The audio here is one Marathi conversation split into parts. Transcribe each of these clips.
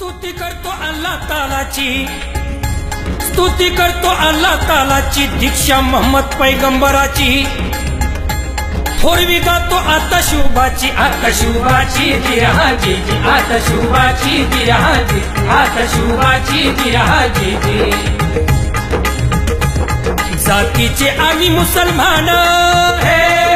स्तुती करतो अल्लाह तालाची. स्तुती करतो अल्लाह तालाची. दीक्षा मोहम्मद पैगंबराची. थोरवी गातो आता शुभाची आता शुभाची जिराजी आता शुभाची जिराजी आता शुभाची जिराजी जातीचे आम्ही मुसलमान हे,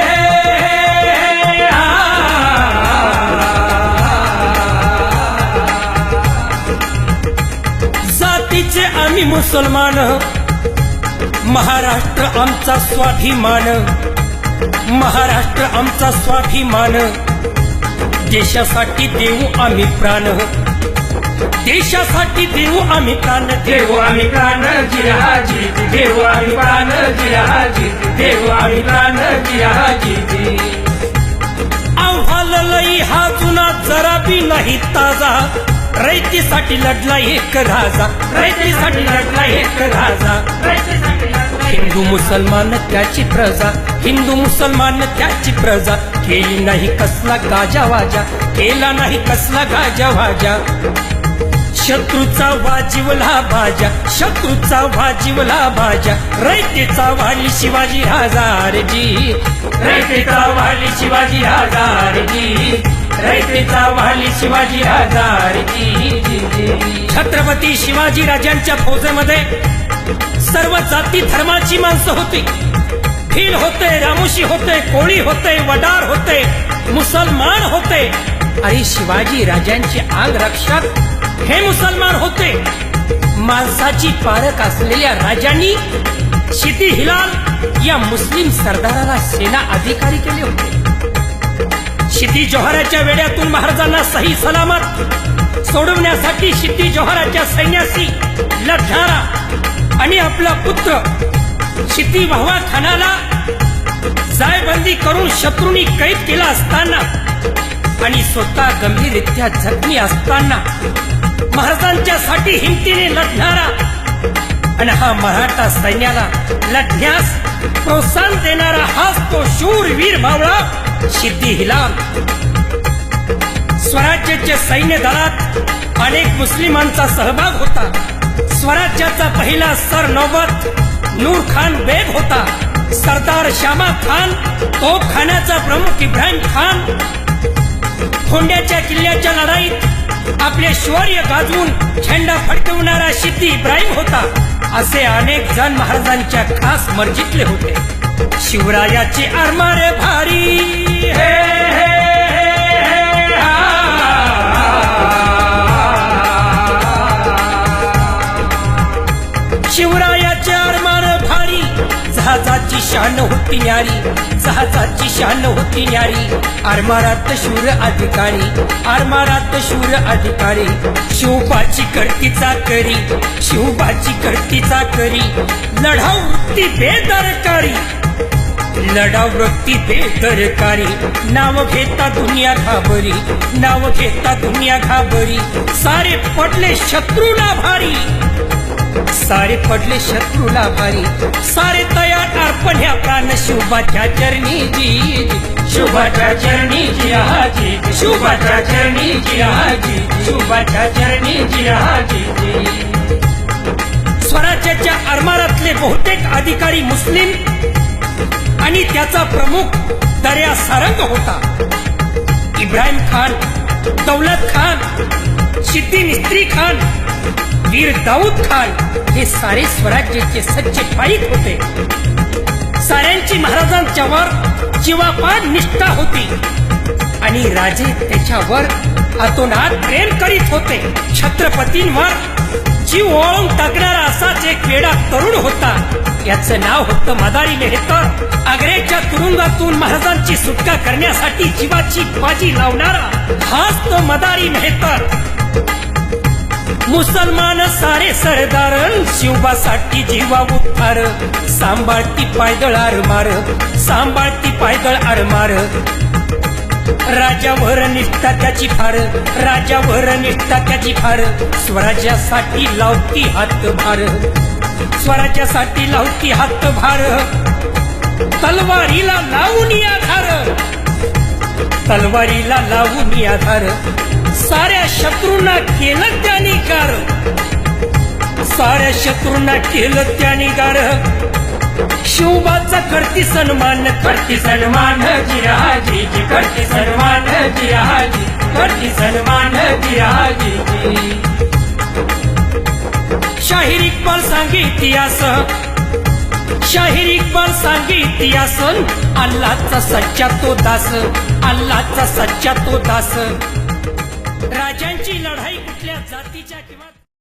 आम्ही मुसलमान. महाराष्ट्र आमचा स्वाभिमान. महाराष्ट्र आमचा स्वाभिमान. देशासाठी देऊ आम्ही प्राण. देशासाठी देऊ आम्ही प्राण. देऊ आम्ही प्राण जिराजी देऊ आम्ही प्राण जिराजी देऊ आम्ही प्राण जिराजी आव्हान लई हा जुना जरा बी नाही ताजा. रैतीसाठी लढला एक राजा. रैतीसाठी लढला एक राजा. हिंदू मुसलमान त्याची प्रजा. हिंदू मुसलमान त्याची प्रजा. केली नाही कसला गाजा वाजा. केला नाही कसला गाजा वाजा. शत्रूचा वाजिवला बाजा शत्रूचा वाजिवला बाजा. रैतेचा वाली शिवाजी हजारजी रैतेचा वाली शिवाजी हजारजी रैतेचा वाली शिवाजी हजारजी छत्रपती शिवाजी राजांच्या फौजेमध्ये सर्व जाती धर्माची माणसं होती. भील होते रामुशी होते कोळी होते वडार होते मुसलमान होते. आणि शिवाजी राजांचे आग रक्षक हे मुसलमान होते. माणसाची पारख असलेल्या राजांनी शिती हिलाल या मुस्लिम सरदाराला सेना अधिकारी केले होते. शिती जोहराच्या वेड्यातून महाराजांना सही सलामत सोडवण्यासाठी शिती जोहराच्या सैन्याशी लढणारा आणि आपला पुत्र शिती वाहवा खानाला जायबंदी करून शत्रूंनी कैद केला असताना आणि स्वतः गंभीररित्या जखमी असताना महाराजांच्या साठी हिमतीने लढणारा आणि हा मराठा सैन्याला लढण्यास प्रोत्साहन देणारा हाच तो शूरवीर भावळा सिद्धी हिलाल. स्वराज्याच्या सैन्य दलात अनेक मुस्लिमांचा सहभाग होता. स्वराज्याचा पहिला सरनौबत नूर खान बेग होता. सरदार श्यामा खान तोपखान्याचा प्रमुख इब्राहिम खान खोंड्याच्या किल्ल्याच्या लढाईत आपले शौर्य गाजवून झेंडा फडकवणारा सिद्धी इब्राहिम होता असे अनेक जण महाराजांच्या खास मर्जीतले होते. शिवरायाची आरमार भारी हे, हे, शान होती न्यारी. जहाजाची शान होती न्यारी. आरमारात शूर अधिकारी. आरमारात शूर अधिकारी. शिवबाची करतीचा करी शिवबाची करतीचा करी लढाऊ वृत्ती बेदरकारी. लढाऊ वृत्ती बेदरकारी. नाव घेता दुनिया घाबरी. नाव घेता दुनिया घाबरी. सारे पडले शत्रूला भारी. सारे पडले शत्रूला भारी. सारे तयार अर्पण ह्या प्राण शुभाच्या चरणी जी शुभाच्या चरणी जी आजी. शुभाच्या चरणी जी आजी. शुभाच्या चरणी जी आजी. स्वराज्याच्या आरमारातले बहुतेक अधिकारी मुस्लिम आणि त्याचा प्रमुख दर्या सारंग होता. इब्राहिम खान दौलत खान सिद्धी मिस्त्री खान वीर दाऊद खान हे सारे स्वराज्याचे सच्चे पाईक होते. साऱ्यांची महाराजांच्यावर जीवापाड निष्ठा होती आणि राजे त्याच्यावर हातोनात प्रेम करीत होते. छत्रपतींवर जीव ओळून टाकणारा असाच एक वेडा तरुण होता याचं नाव होतं मदारी मेहतर आग्र्याच्या तुरुंगातून महाराजांची सुटका करण्यासाठी जीवाची बाजी लावणारा हाच तो मदारी मेहतर मुसलमान सारे सरदार शिवबासाठी जीवा उद्धार. सांभाळती पायदळ आरमार सांभाळती पायदळ आरमार राजावर निष्ठा त्याची फार राजावर निष्ठा त्याची फार. स्वराज्यासाठी लावती हात भार स्वराज्यासाठी लावती हात भार तलवारीला लावून आधार तलवारीला लावून आधार. साऱ्या शत्रूंना केलं त्याने गार. साऱ्या शत्रूंना केलं त्याने गार. शिवबाचा करती सन्मान करती सन्मान जिराजी करती सन्मान जिराजी करती सन्मान जिराजी शाहीर इक्बाल सांगे इतिहास. शाहीर इक्बाल सांगे इतिहास. अल्लाचा सच्चा तो दास. अल्लाचा सच्चा तो दास. राजांची लढाई कुठल्या जातीच्या किंवा